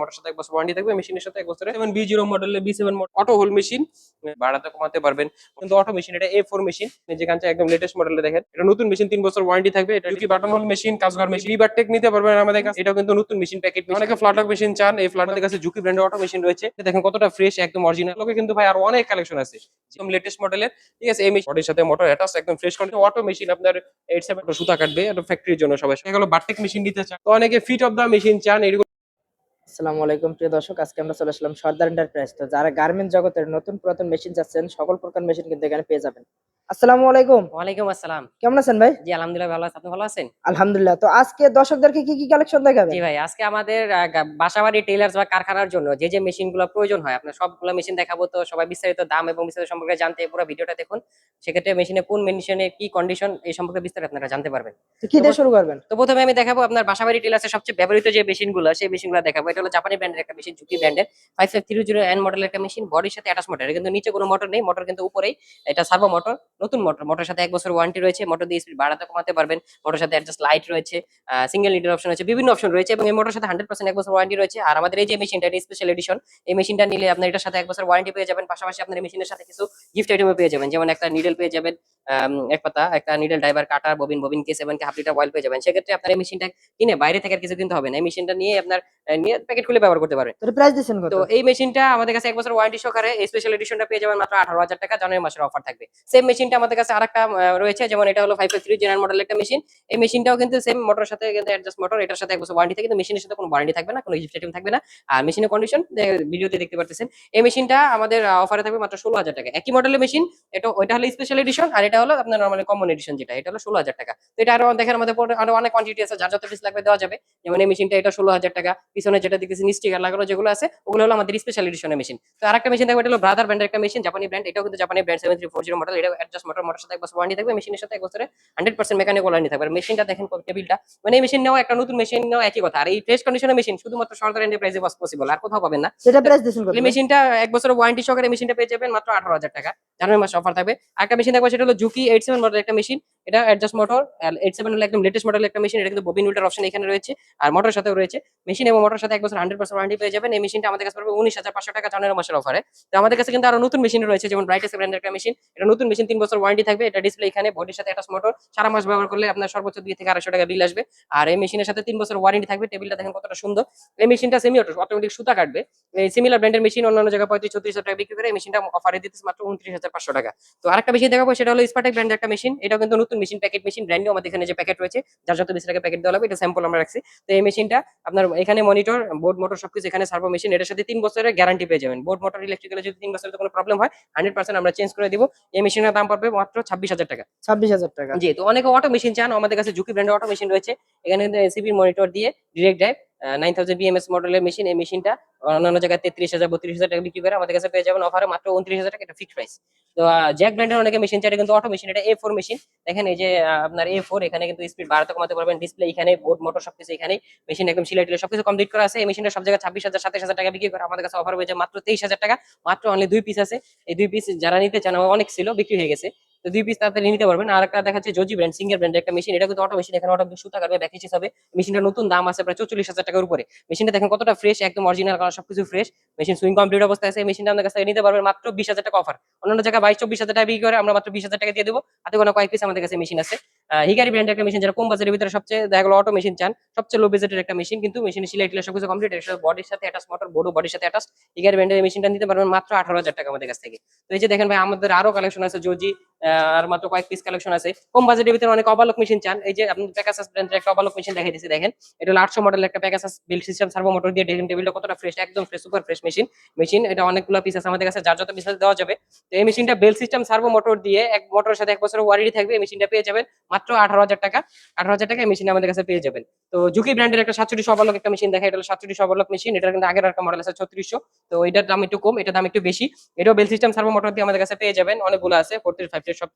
Motor সাথে এক বছর ওয়ারেন্টি থাকবে মেশিনের সাথে এক বছরে seven B zero B seven auto hole machine ভাড়াতে কমাতে পারবেন। কিন্তু অটো মেশিন এটা এ ফোর মেশিন যেখান থেকে একদম লেটেস্ট মডেলে দেখেন, এটা নতুন মেশিন তিন বছর ওয়ারেন্টি থাকবে, এটা কি বাটন হোল মেশিন কাজঘর মেশিন নিতে পারবেন আমাদের কাছে। কিন্তু নতুন মেশিন প্যাকেট অনেকে ফ্লাটক মেশিন চান, এই কাছে ঝুঁকি ব্র্যান্ডের অটো মেশিন রয়েছে। দেখেন কতটা ফ্রেশ একদম অরিজিনাল লোকে কিন্তু ভাই আর অনেক কালেকশন আছে। একদম লেটেস্ট মডেলের ঠিক আছে, এই মেশিনের সাথে মোটর অ্যাটাচ একদম ফ্রেশ অটো মেশিন আপনার এইট সেভেন সুতা কাটবে, এটা ফ্যাক্টরির জন্য সবাই বাটটেক মেশিন নিতে চান। তো অনেকে ফিট অফ দা মেশিন চান, এরকম আসসালামু আলাইকুম প্রিয় দর্শক। আজকে আমরা চলে আসলাম সর্দার এন্টারপ্রাইজ তো যারা গার্মেন্ট জগতের নতুন পুরাতন মেশিন চাচ্ছেন সকল প্রকার মেশিন কিন্তু এখানে পেয়ে যাবেন। আসসালামু আলাইকুম। ওয়ালাইকুম আসসালাম। কেমন আছেন ভাই? জি আলহামদুলিল্লাহ ভালো আছি। আপনি ভালো আছেন? আলহামদুলিল্লাহ। তো আজকে দর্শকদেরকে কি কি কালেকশন দেখাবেন? জি ভাই আজকে আমাদের বাসাবাড়ি টেলার্স বা কারখানার জন্য যে যে মেশিনগুলো প্রয়োজন হয় আপনার সবগুলো মেশিন দেখাবো। তো সবাই বিস্তারিত দাম এবং বিস্তারিত সম্পর্কে জানতে পুরো ভিডিওটা দেখুন। সেক্ষেত্রে মেশিনে কোন মেশিনে কি কন্ডিশন এই সম্পর্কে বিস্তারিত আপনারা জানতে পারবেন। তো কি দিয়ে শুরু করবেন? তো প্রথমে আমি দেখাবো আপনার বাসাবাড়ি টেলার্সের সবচেয়ে ব্যবহৃত যে মেশিনগুলো সেই মেশিনগুলো দেখাবো। এটা হলো জাপানি ব্র্যান্ডের একটা মেশিন ঝুঁকি ব্র্যান্ডের five five three zero N মডেলের একটা মেশিন বডির সাথে অ্যাটাচ মোটর কিন্তু নিচে কোনো মোটর নেই মোটর কিন্তু উপরেই। এটা সার্ভো মোটর নতুন মোটর মোটর সাথে এক বছর ওয়ারেন্টি রয়েছে মোটর দিয়ে স্পিড বাড়াতে কমাতে পারবেন। মোটর সাথে অ্যাডজাস্ট লাইট রয়েছে সিঙ্গেল লিডার অপশন রয়েছে, বিভিন্ন অপশন রয়েছে এবং এই মোটর সাথে হান্ড্রেড পার্সেন্ট এক বছর ওয়ারেন্টি রয়েছে। আর আমাদের এই যে মেশিনটা এটা স্পেশাল এডিশন এই মেশিনটা নিলে আপনার এটার সাথে এক বছর ওয়ারেন্টি পেয়ে যাবেন। পাশাপাশি আপনার মেশিনের সাথে কিছু গিফট আইটেমও পেয়ে যাবেন। যেমন একটা নিডল পেয়ে যাবেন এক পাতা, একটা needle driver cutter bobbin bobbin case এবং হাফ লিটার অয়েল পেয়ে যাবেন। সেক্ষেত্রে আপনার এই মেশিনটা কিনে বাইরে থেকে আর কিছু কিনতে হবে না। এই মেশিনটা নিয়ে আপনার নিয়ে প্যাকেট খুলে ব্যবহার করতে পারবেন তো প্রাইস দিচ্ছেন তো এই মেশিনটা আমাদের কাছে এক বছর ওয়ারেন্টি সহকারে এই স্পেশাল এডিশনটা পেয়ে যাবেন মাত্র আঠারো হাজার টাকা জানুয়ারি মাসের অফার থাকবে। সেম মেশিনটা আমাদের কাছে আরেকটা রয়েছে যেমন এটা হলো ফাইভ থ্রি জেনারেল মডেল একটা মেশিন এই মেশিনটাও কিন্তু সেম মোটরের সাথে কিন্তু অ্যাডজাস্ট মোটর এটার সাথে এক বছর ওয়ারেন্টি থাকে কিন্তু মেশিনের সাথে কোনো ওয়ারেন্টি থাকবে না কোনো আইটেম থাকবে না। আর মেশিনের কন্ডিশন ভিডিওতে দেখতে পারতেছেন। এই মেশিনটা আমাদের অফারে থাকবে মাত্র ষোলো হাজার টাকা। একই মডেলের মেশিন এটা ওইটা হলো স্পেশাল এডিশন আর এটা হলো আপনার নর্মালি কমন এডিশন যেটা এটা হলো ষোলো হাজার টাকা। তো এটা আরও দেখেন আমাদের আরও অনেক কোয়ান্টিটি আছে যার যত পিস লাগবে দেওয়া যাবে। যেমন এই মেশিনটা এটা ষোলো হাজার টাকা পিছনে যেটা দেখতেছি স্টিকার লাগানো যেগুলো আছে ওগুলো হলো আমাদের স্পেশাল এডিশনের মেশিন তো আরেকটা মেশিন থাকবে এটা হলো ব্রাদার ব্র্যান্ডের একটা মেশিন জাপানি ব্র্যান্ড এটাও কিন্তু জাপানি brand seven three four zero model এটা অ্যাডজাস্ট মোটর মোটর সাথে এক বছর ওয়ারেন্টি থাকবে মেশিনের সাথে এক বছরে হান্ড্রেড পার্সেন্ট মেকানিক ওয়ারেন্টি থাকবে। মেশিনটা দেখেন টেবিলটা মানে এই মেশিন নেওয়া একটা নতুন মেশিন নেওয়া একই কথা। আর এই ফ্রেশ কন্ডিশনের মেশিন শুধুমাত্র সরকার এন্টারপ্রাইজে পসিবল আর কোথাও পাবেন না। সেটা প্রাইস দিচ্ছেন কত? এই মেশিনটা এক বছরের ওয়ারেন্টি সহকারে মেশিনটা পেয়ে যাবেন মাত্র আঠারো হাজার টাকা। জানুয়ারি মাসে অফার থাকবে। আরেকটা মেশিন থাকবে সেটা হলো জুকি এইট সেভেন মডেল একটা মেশিন এটা অ্যাডজাস্ট মোটর এইট সেভেন একদম লেটেস্ট মডেল একটা মেশিন এটা কিন্তু ববিন উল্টার অপশন এখানে রয়েছে। আর মোটরের সাথেও রয়েছে। মেশিন এবং মোটর সাথে এক বছর হান্ড্রেড পার্সেন্ট ওয়ারেন্টি পেয়ে যাবেন। এই মেশিনটা আমাদের কাছে পাবে উনিশ হাজার পাঁচশো টাকা জানুয়ারি মাসের অফারে তো আমাদের কাছে কিন্তু আরও নতুন মেশিন রয়েছে, যেমন ব্রাইটেস ব্র্যান্ডের একটা মেশিন এটা নতুন মেশিন তিন বছর ওয়ারেন্টি থাকবে। এটা ডিসপ্লে এখানে বডির সাথে অ্যাটাচ মোটর সারা মাস ব্যবহার করলে আপনার সর্বোচ্চ দুই থেকে আড়াইশো টাকা বিল আসবে। আর এই মেশিনের সাথে তিন বছর ওয়ারেন্টি থাকবে। টেবিলটা দেখেন কতটা সুন্দর। এই মেশিনটা সেমি অটোমেটিক সুতা কাটবে। এই সিমিলার ব্র্যান্ডের মেশিন অন্যান্য জায়গায় পঁয়ত্রিশ, ছত্রিশ টাকা বিক্রি করে এই মেশিনটা অফারে দিতেছে মাত্র উনত্রিশ হাজার পাঁচশো টাকা। তো আরেকটা মেশিন দেখাবো, সেটা হলো স্পার্টেক ব্র্যান্ডের একটা মেশিন এটা কিন্তু নতুন মেশিন প্যাকেট মেশিন ব্র্যান্ড আমাদের এখানে যে প্যাকেট রয়েছে যার যত বেশি টাকা প্যাকেট দেওয়া হবে এটা স্যাম্পল আমরা রাখছি। তো এই মেশিনটা আপনার এখানে মনিটর বোর্ড মোটর সবকিছু এখানে সার্ভো মেশিন এটার সাথে তিন বছরের গ্যারান্টি পেয়ে যাবেন। বোর্ড মোটর ইলেকট্রিক্যালে যদি তিন বছরের কোনো প্রবলেম হয় হান্ড্রেড পার্সেন্ট আমরা চেঞ্জ করে দিব। এই মেশিনের দাম পড়বে মাত্র ছাব্বিশ হাজার টাকা। ছাব্বিশ হাজার টাকা। জি তো অনেকে অটো মেশিন চান আমাদের কাছে ঝুঁকি ব্র্যান্ডের অটো মেশিন রয়েছে। এখানে কিন্তু এসিবি মনিটর দিয়ে direct drive nine thousand BMS মডেলের মেশিন এই মেশিনটা অন্যান্য জায়গায় তেত্রিশ হাজার, বত্রিশ হাজার টাকা বিক্রি করে আমাদের কাছে পেয়ে যাবেন অফারে মাত্র উনত্রিশ হাজার টাকা ফিক্স প্রাইস তো জ্যাক ব্র্যান্ডের অনেকে মেশিন চাই কিন্তু অটো মেশিন এটা এ ফোর মেশিন দেখেন এই যে আপনার এ ফোর এখানে কিন্তু স্পিড বাড়াতে কমাতে পারবেন ডিসপ্লে এখানে বোর্ড মোটর সবকিছু এখানে মেশিন একদম সিলাই টিলাই সবকিছু কমপ্লিট করা আছে। এই মেশিনটা সব জায়গায় ছাব্বিশ হাজার, সাতাশ হাজার টাকা বিক্রি করে আমাদের কাছে অফার হয়েছে মাত্র তেইশ হাজার টাকা। মাত্র অনলি দুই পিস আছে। এই দুই পিস যারা নিতে চান অনেক ছিল বিক্রি হয়ে গেছে। তো দুই পিস তাড়াতাড়ি নিতে পারবেন। আর একটা দেখাচ্ছে জজি ব্র্যান্ড সিঙ্গার ব্র্যান্ডের একটা মেশিন এটা কিন্তু অটো মেশিন এখানে অটো সুতা কাটবে ব্যাকেচিস হবে। মেশিনটা নতুন, দাম আছে প্রায় চল্লিশ হাজার টাকার উপরে। মেশিনটা দেখেন কতটা ফ্রেশ একদম অরিজিনাল কালার সবকিছু ফ্রেশ মেশিন সুইং কমপ্লিট অবস্থায় আছে। মেশিনটা আমাদের কাছে নিতে পারবেন মাত্র বিশ হাজার টাকা অফার অন্যান্য জায়গায় বাইশ চব্বিশ হাজার টাকা বিক্রি করে আমরা মাত্র বিশ হাজার টাকা দিয়ে দেবো। হাতে কোনো কয়েক পিস আমাদের কাছে মেশিন আছে। হিগারি ব্র্যান্ডের একটা মেশিন যারা কম বাজারের ভিতরে সবচেয়ে, দেখা গেলো অটো মেশিন চান, সবচেয়ে লো বাজেটের একটা মেশিন কিন্তু মেশিনের সিলাই টিলাই সবকিছু কমপ্লিট বডির সাথে অ্যাটাচ মোটর বড় বডির সাথে অ্যাটাচ হিগারি ব্র্যান্ডের মেশিনটা নিতে পারবেন মাত্র আঠারো হাজার টাকা আমাদের কাছ থেকে। তো এই যে দেখেন ভাই, আমাদের আরও কালেকশন আছে জজি আর মাত্র কয়েক পিস কালেকশন আছে। কম বাজেটের ভিতরে অনেক অবালক মেশিন চান, এই যে আপনি প্যাকাসাস ব্র্যান্ডের একটা অবালক মেশিন দেখাই দিচ্ছি দেখেন। এটা আটশো মডেলের একটা প্যাকাসাস বিল সিস্টেম সার্ভো মোটর দিয়ে ডেলিং টেবিলটা কতটা ফ্রেশ একদম fresh super fresh machine machine এটা অনেকগুলো পিস আছে আমাদের কাছে, যার যত পিস দেওয়া যাবে। তো এই মেশিনটা বেল সিস্টেম সার্ভো মোটর দিয়ে এক মোটরের সাথে এক বছরের ওয়ারেন্টি থাকবে, এই মেশিনটা পেয়ে যাবেন মাত্র আঠারো হাজার টাকা। আঠারো হাজার টাকা মেশিন আমাদের কাছে পেয়ে যাবেন। তো জুকি ব্র্যান্ডের একটা সাতষট্টি সবালক একটা মেশিন দেখা, এটা হলো সাতষট্টি সবালক মেশিন এটার কিন্তু আগের একটা মডেল আছে ছত্রিশশো। তো এটার দাম একটু কম, এটার দাম একটু বেশি। এটাও বেল সিস্টেম সার্ভো মোটর দিয়ে আমাদের কাছে পেয়ে যাবেন। অনেকগুলো আছে ফোরটি ফাইভ সব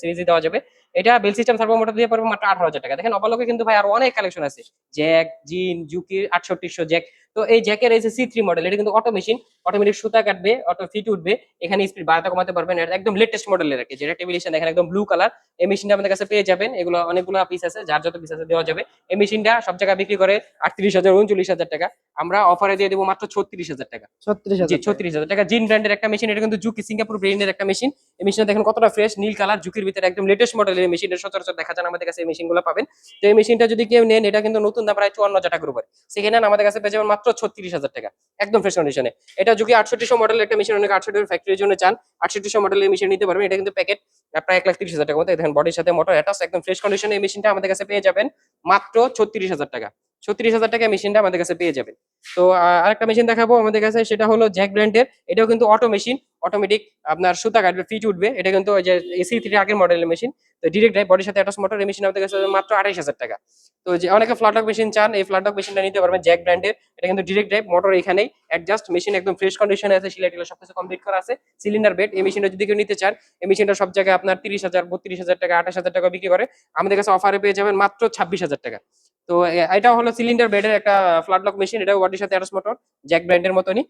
সিরিজে দেওয়া যাবে। এটা বেল সিস্টেম সার্ভো মোটর দিয়ে পড়বে মাত্র আঠারো হাজার টাকা। দেখেন অবালকে কিন্তু ভাই আর অনেক কালেকশন আছে। জ্যাক জিন জুকি আটষট্টিশো জ্যাক তো এই জ্যাকের এই যে সি থ্রি মডেল এটা কিন্তু অটো মেশিন অটোমেটিক সুতা কাটবে অটো ফিট উঠবে এখানে স্পিড বাড়াতে কমাতে পারবেন। এটা একদম লেটেস্ট মডেলের আর কি যেটা টেবিল স্ট্যান্ড দেখেন একদম ব্লু কালার এই মেশিনটা আমাদের কাছে পেয়ে যাবেন। এগুলো অনেকগুলো পিস আছে যার যত পিস আছে দেওয়া যাবে। এই মেশিনটা সব জায়গায় বিক্রি করে আটত্রিশ হাজার উনচল্লিশ হাজার টাকা। আমরা অফারে দিয়ে দেবো মাত্র ছত্রিশ হাজার টাকা। ছত্রিশ হাজার ছত্রিশ হাজার টাকা। জিন ব্র্যান্ডের একটা মেশিন এটা কিন্তু জুকি সিঙ্গাপুর ব্র্যান্ডের একটা মেশিন এই মেশিনটা দেখেন কতটা ফ্রেশ নীল কালার জুকির ভিতরে একদম লেটেস্ট মডেলের মেশিনের সচরাচর দেখা যায় না আমাদের কাছে এই মেশিনগুলো পাবেন। তো এই মেশিনটা যদি কেউ নেন এটা কিন্তু নতুন দাম প্রায় চুয়ান্ন হাজার টাকার উপরে। সেখানে আমাদের কাছে পেয়ে যাবেন মাত্র ছত্রিশ হাজার টাকা। একদম ফ্রেশ কন্ডিশনে এটা যদি আটষট্টিশো মডেলের একটা মেশিন অনেক আটষট্টি ফ্যাক্টরির জন্য চান, আটষট্টিশো মডেলের মেশিন নিতে পারবেন। এটা কিন্তু প্যাকেট প্রায় এক লাখ তিরিশ হাজার টাকা মতো। দেখেন বডির সাথে মোটর অ্যাটাচ একদম ফ্রেশ কন্ডিশনে এই মেশিনটা আমাদের কাছে পেয়ে যাবেন। মাত্র ছত্রিশ হাজার টাকা। ছত্রিশ হাজার টাকা মেশিনটা আমাদের কাছে পেয়ে যাবেন। তো আর আরেকটা মেশিন দেখাবো আমাদের কাছে, সেটা হলো জ্যাক ব্র্যান্ডের এটাও কিন্তু অটো মেশিন অটোমেটিক আপনার সুতা কাটবে, ফিট উঠবে। এটা কিন্তু ওই যে এসি থ্রি আগের মডেলের মেশিন তো ডিরেক্ট ড্রাইভ বডির সাথে অ্যাটাচ মোটর এই মেশিন আমাদের কাছে মাত্র আড়াইশ হাজার টাকা। তো যে অনেকে ফ্লাটক মেশিন চান, এই ফ্লাটক মেশিনটা নিতে পারবেন জ্যাক ব্র্যান্ডের এটা কিন্তু ডিরেক্ট ড্রাইভ মোটর এখানেই। অ্যাডজাস্ট মেশিন একদম ফ্রেশ কন্ডিশনে আছে সিলাই টিলা সবকিছু কমপ্লিট করা আছে। সিলিন্ডার বেড এই মেশিনটা যদি কেউ নিতে চান, এই মেশিনটা সব জায়গায় আপনার তিরিশ হাজার, বত্রিশ হাজার টাকা, আঠাশ হাজার টাকা বিক্রি করে। আমাদের কাছে অফারে পেয়ে যাবেন মাত্র ছাব্বিশ হাজার টাকা। তো এটা হলো সিলিন্ডার বেডের একটা ফ্লাটলক মেশিন এটা বডির সাথে অ্যাটাচ মোটর জ্যাক ব্র্যান্ডের মতনই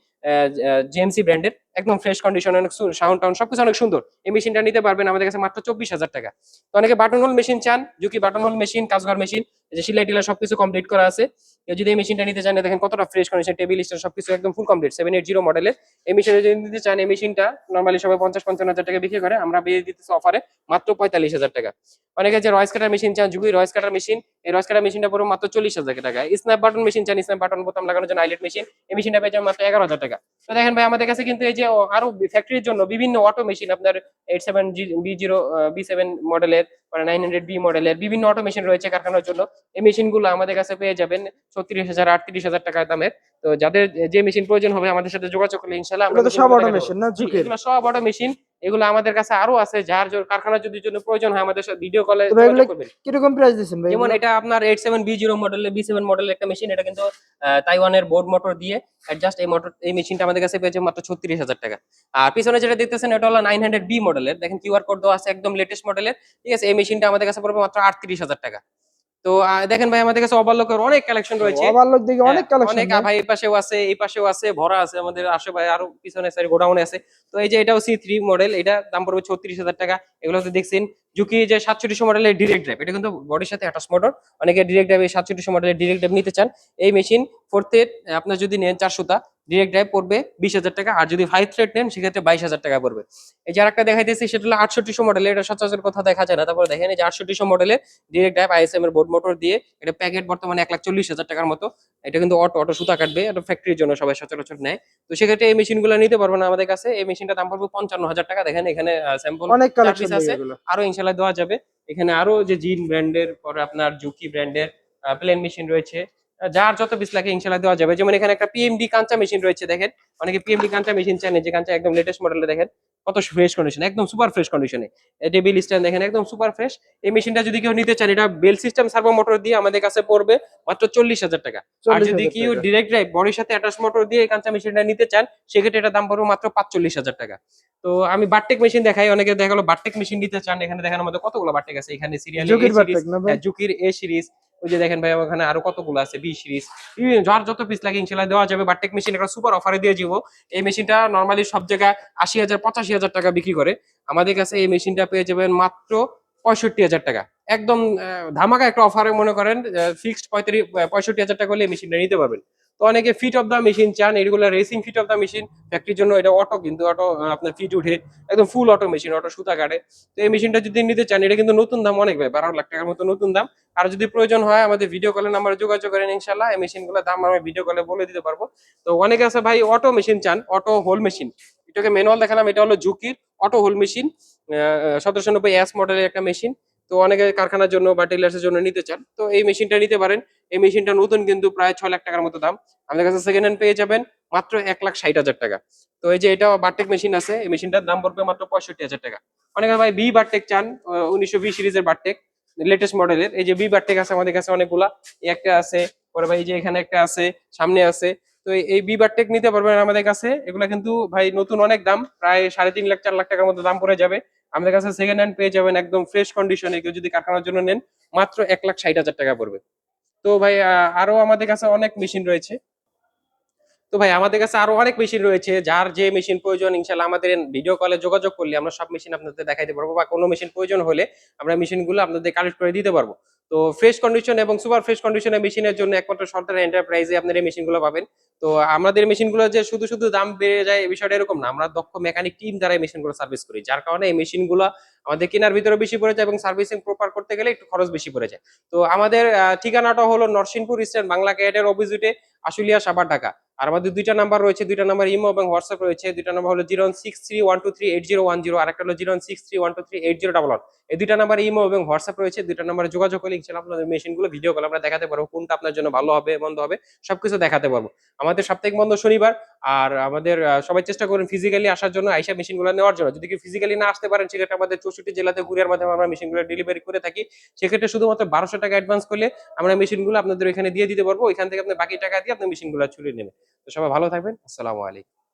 জেএমসি ব্র্যান্ডের একদম ফ্রেশ কন্ডিশন অনেক সাউন্ড টাউন সবকিছু অনেক সুন্দর। এই মেশিনটা নিতে পারবেন আমাদের কাছে মাত্র চব্বিশ হাজার টাকা। তো অনেকে বাটন হোল মেশিন চান জুকি বাটন হোল মেশিন কাজঘর মেশিন যে সিলাই টিলা সবকিছু কমপ্লিট করা আছে। কেউ যদি এই মেশিনটা নিতে চান দেখেন কতটা ফ্রেশ কন্ডিশন টেবিল স্টার সবকিছু একদম full complete seven eight zero মডেলের এই মেশিনটা যদি নিতে চান, এই মেশিনটা নর্মালি সবাই পঞ্চাশ, পঞ্চান্ন হাজার টাকা বিক্রি করে, আমরা বেরিয়ে দিতেছি অফারে মাত্র পঁয়তাল্লিশ হাজার টাকা। অনেকে যে রয়েস কাটার মেশিন চান জুকি রয়েস কাটার মেশিন এই রয়েস কাটার মেশিনটা পুরো মাত্র চল্লিশ হাজার টাকা। স্ন্যাপ বাটন মেশিন চান স্ন্যাপ বাটন বোতাম লাগানোর জন্য আইলেট মেশিন এই মেশিনটা পেয়ে যাবেন মাত্র এগারো হাজার টাকা। তো দেখেন ভাই, আমাদের কাছে কিন্তু এই যে আরও ফ্যাক্টরির জন্য বিভিন্ন অটো মেশিন আপনার eight seven B zero B seven মডেলের মানে নাইন হান্ড্রেড বি মডেলের বিভিন্ন অটো মেশিন রয়েছে কারখানার জন্য। এই মেশিনগুলো আমাদের কাছে পেয়ে যাবেন ছত্রিশ হাজার আটত্রিশ হাজার টাকা দামের। তো যাদের যে মেশিন প্রয়োজন হবে আমাদের সাথে যোগাযোগ করলে ইনশাল্লাহ আমরা সব অটো মেশিন না সব অটো মেশিন এগুলো আমাদের কাছে আরও আছে যার জন্য কারখানার যদি জন্য প্রয়োজন হয় আমাদের সাথে ভিডিও কলে কীরকম প্রাইস দিচ্ছেন ভাই যেমন এটা আপনার এইট সেভেন বি জিরো মডেলের বি সেভেন মডেলের একটা মেশিন এটা কিন্তু তাইওয়ানের বোর্ড মোটর দিয়ে অ্যাডজাস্ট এই মোটর এই মেশিনটা আমাদের কাছে পেয়েছে মাত্র ছত্রিশ হাজার টাকা। আর পিছনে যেটা দেখতেছেন এটা হলো নাইন হান্ড্রেড বি মডেলের দেখেন কিউআর কোড দেওয়া আছে একদম লেটেস্ট মডেলের ঠিক আছে এই মেশিনটা আমাদের কাছে পড়বে মাত্র আটত্রিশ হাজার টাকা। তো দেখেন ভাই আমাদের কাছে ওভারলকের অনেক কালেকশন রয়েছে। ওভারলোক দিকে অনেক হ্যাঁ, কালেকশন অনেক ভাই। এই পাশেও আছে এই পাশেও আছে ভরা আছে আমাদের আশেপাশে আরও পিছনে সাইড গোডাউনে আছে। তো এই যে এটাও সি থ্রি মডেল এটা দাম পড়বে ছত্রিশ হাজার টাকা। এগুলো তো দেখছেন জুকি যে সাতচল্লিশশো মডেলের ডিরেক্ট ড্রাইভ এটা কিন্তু বডির সাথে অ্যাটাচ মোটর অনেকে ডিরেক্ট ড্রাইভ এই সাতচল্লিশশো মডেলের ডিরেক্ট ড্রাইভ নিতে চান। এই মেশিন ফোর্থে আপনার যদি নেন চারশোটা ডিরেক্ট ড্রাইভ পড়বে বিশ হাজার টাকা। আর যদি ফাইভ থ্রেড নেন সেক্ষেত্রে বাইশ হাজার টাকা পড়বে। এই যে আরেকটা দেখাইতেছি সেটা হলো আটষট্টিশো মডেলের এটা সচরাচর কথা দেখা যায় না। তারপরে দেখেন এই যে আটষট্টিশো মডেলের ডিরেক্ট ড্রাইভ আইএসএম এর বোর্ড মোটর দিয়ে এটা প্যাকেট বর্তমানে এক লাখ চল্লিশ হাজার টাকার মতো। এটা কিন্তু অটো অটো সুতা কাটবে। এটা ফ্যাক্টরির জন্য সবাই সচরাচর নেয়। তো সেক্ষেত্রে এই মেশিনগুলো নিতে পারব না আমাদের কাছে। এই মেশিনটা দাম পড়বে পঞ্চান্ন হাজার টাকা। দেখেন এখানে স্যাম্পল অনেক কালেকশন আছে। আরও ইনশাল্লাহ দেওয়া যাবে। এখানে আরও যে জিন ব্র্যান্ডের পরে আপনার জুকি ব্র্যান্ডের প্লেন মেশিন রয়েছে। যার যত পিস লাগে ইনশাল্লাহ দেওয়া যাবে। যেমন এখানে একটা পিএমডি কাঞ্চা মেশিন রয়েছে দেখেন? অনেকে পিএমডি কাঞ্চা মেশিন চান যে কাঁচা একদম লেটেস্ট মডেলে দেখেন? কত ফ্রেশ কন্ডিশন একদম সুপার ফ্রেশ কন্ডিশনে টেবিল স্ট্যান্ড দেখেন? একদম সুপার ফ্রেশ এই মেশিনটা যদি কেউ নিতে চান এটা বেল সিস্টেম সার্ভো মোটর দিয়ে আমাদের কাছে পড়বে মাত্র চল্লিশ হাজার টাকা। আর যদি কেউ ডিরেক্ট ড্রাইভ বডির সাথে অ্যাটাচ মোটর দিয়ে এই কাঁচা মেশিনটা নিতে চান সেক্ষেত্রে এটা দাম পড়বে মাত্র পাঁচচল্লিশ হাজার টাকা। তো আমি বাটটেক মেশিন দেখাই অনেকে দেখা গেলো বাটটেক মেশিন নিতে চান এখানে দেখানোর মধ্যে কতগুলো বাটটেক আছে? এখানে সিরিয়াল জুকির এ সিরিজ ওই যে দেখেন ভাই এখানে আরও কতগুলো আছে? বি সিরিজ বিভিন্ন যার যত পিস লাগে ইনশাল্লাহ দেওয়া যাবে বাটেক মেশিন একটা সুপার অফারে দিয়ে দিব। এই মেশিনটা নর্মালি সব জায়গায় আশি হাজার, পঁচাশি হাজার টাকা বিক্রি করে। আমাদের কাছে এই মেশিনটা পেয়ে যাবেন মাত্র পঁয়ষট্টি হাজার টাকা। একদম ধামাকা একটা অফারে মনে করেন ফিক্সড পঁয়ত্রিশ পঁয়ষট্টি হাজার টাকা হলে এই মেশিনটা নিতে পারবেন। তো অনেকে ফিট অফ দা মেশিন চান, এগুলো racing fit of the machine ফ্যাক্টরির জন্য এটা অটো কিন্তু অটো আপনার ফিট উঠে একদম ফুল অটো মেশিন অটো সুতা কাটে। তো এই মেশিনটা যদি নিতে চান, এটা কিন্তু নতুন দাম অনেক ভাই, বারো লাখ টাকার মতো নতুন দাম। আর যদি প্রয়োজন হয়, আমাদের ভিডিও কলে নাম্বার যোগাযোগ করেন ইনশাল্লাহ এই মেশিনগুলোর দাম আমি ভিডিও কলে বলে দিতে পারব। তো অনেকে আছে ভাই অটো মেশিন চান অটো হোল মেশিন এটাকে ম্যানুয়াল দেখালাম, এটা হলো জুকির অটো হোল মেশিন সতেরোশো নব্বই এস মডেলের একটা মেশিন তো অনেকে কারখানার জন্য বা টেলার্সের জন্য নিতে চান। তো এই মেশিনটা নিতে পারেন। এই মেশিনটা নতুন কিন্তু প্রায় ছয় লাখ টাকার মতো দাম। আমাদের কাছে সেকেন্ড হ্যান্ড পেয়ে যাবেন মাত্র এক লাখ ষাট হাজার টাকা। তো এই যে এটা বারটেক মেশিন আছে। এই মেশিনটার দাম পড়বে মাত্র পঁয়ষট্টি হাজার টাকা। অনেকে ভাই বি বারটেক চান উনিশশো বি সিরিজের বারটেক লেটেস্ট মডেলের এই যে বি বারটেক আছে আমাদের কাছে অনেকগুলা। একটা আছে, পরে ভাই যে এখানে একটা আছে, সামনে আছে। তো এই- এই বি বারটেক নিতে পারবেন আমাদের কাছে। এগুলা কিন্তু ভাই নতুন অনেক দাম। প্রায় সাড়ে তিন লাখ, চার লাখ টাকার মতো দাম পড়ে যাবে। আমাদের কাছে সেকেন্ড হ্যান্ড পেয়ে যাবেন একদম ফ্রেশ কন্ডিশনে কেউ যদি কারখানার জন্য নেন, মাত্র এক লাখ ষাট হাজার টাকা পড়বে। তো ভাই আরও আমাদের কাছে অনেক মেশিন রয়েছে। তো ভাই, আমাদের কাছে আরও অনেক মেশিন রয়েছে, যার যে মেশিন প্রয়োজন ইনশাল্লাহ আমাদের ভিডিও কলে যোগাযোগ করলে আমরা সব মেশিন আপনাদের দেখাইতে পারব, বা কোনো মেশিন প্রয়োজন হলে আমরা মেশিনগুলো আপনাদের কালেক্ট করে দিতে পারব। তো ফ্রেশ কন্ডিশন এবং সুপার ফ্রেশ কন্ডিশনের মেশিনের জন্য একমাত্র সরকার এন্টারপ্রাইজে আপনার এই মেশিনগুলো পাবেন। তো আমাদের মেশিনগুলো যে শুধু শুধু দাম বেড়ে যায় এই বিষয়টা এরকম না, আমরা দক্ষ মেকানিক টিম দ্বারা এই মেশিনগুলো সার্ভিস করি। যার কারণে এই মেশিনগুলো আমাদের কেনার ভিতরে বেশি পড়ে যায় এবং সার্ভিসিং প্রপার করতে গেলে একটু খরচ বেশি পড়ে যায়। তো আমাদের ঠিকানাটা হলো নরসিংপুর ইস্টার্ন বাংলা ক্যাডের অপোজিটে আশুলিয়া সাবার ঢাকা। আর আমাদের দুইটা নাম্বার রয়েছে, দুইটা নাম্বার ইমো এবং হোয়াটসঅ্যাপ রয়েছে, দুইটা নাম্বার হলো zero six three one two three eight zero one zero আর একটা হলো zero six three one two three eight zero double one এই দুইটা নাম্বার ইমো এবং হোয়াটসঅ্যাপ রয়েছে, দুইটা নাম্বারে যোগাযোগ করলে ইনশাল্লাহ আপনাদের মেশিনগুলো ভিডিও কল আমরা দেখাতে পারব, কোনটা আপনার জন্য ভালো হবে বন্ধ হবে, সবকিছু দেখাতে পারব। আমাদের সাপ্তাহিক বন্ধ শনিবার আর আমাদের সবাই চেষ্টা করুন ফিজিক্যালি আসার জন্য আইসা মেশিনগুলো নেওয়ার জন্য। যদি কি ফিজিক্যালি না আসতে পারেন, সেক্ষেত্রে আমাদের চৌষট্টি জেলাতে কুরিয়ার মাধ্যমে আমরা মেশিনগুলো ডেলিভারি করে থাকি। সেক্ষেত্রে শুধুমাত্র বারোশো টাকা অ্যাডভান্স করলে আমরা মেশিনগুলো আপনাদের এখানে দিয়ে দিতে পারব। ওইখান থেকে আপনি বাকি টাকা দিয়ে আপনি মেশিনগুলো ছুড়ে নেবেন। তো সবাই ভালো থাকবেন। আসসালামু আলাইকুম।